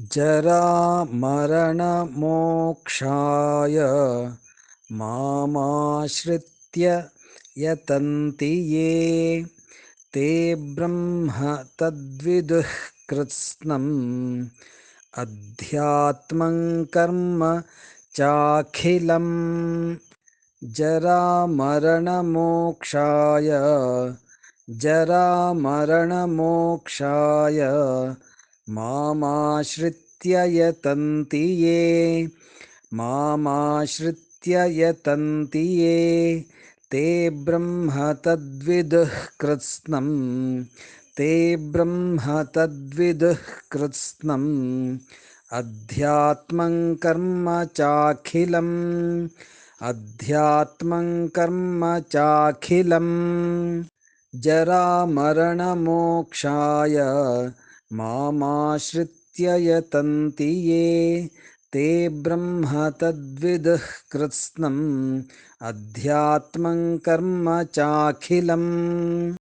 जरामरणमोक्षाय मामाश्रित्य यतन्ति ये। ते ब्रह्म तद्विदुः कृत्स्नम् अध्यात्मं कर्म चाखिलम्। जरामरणमोक्षाय जरामरणमोक्षाय मामाश्रित्य यतन्ति ये। मामाश्रित्य यतन्ति ये। ते ब्रह्म तद्विदुः कृत्स्नम् ते ब्रह्म तद्विदुः कृत्स्नम् अध्यात्मं कर्म चाखिलम्। अध्यात्मं कर्म चाखिलम्। जरामरणमोक्षाय मामाश्रित्य यतन्ति ये। ते ब्रह्म तद्विदुः कृत्स्नम्। अध्यात्मं कर्म चाखिलम्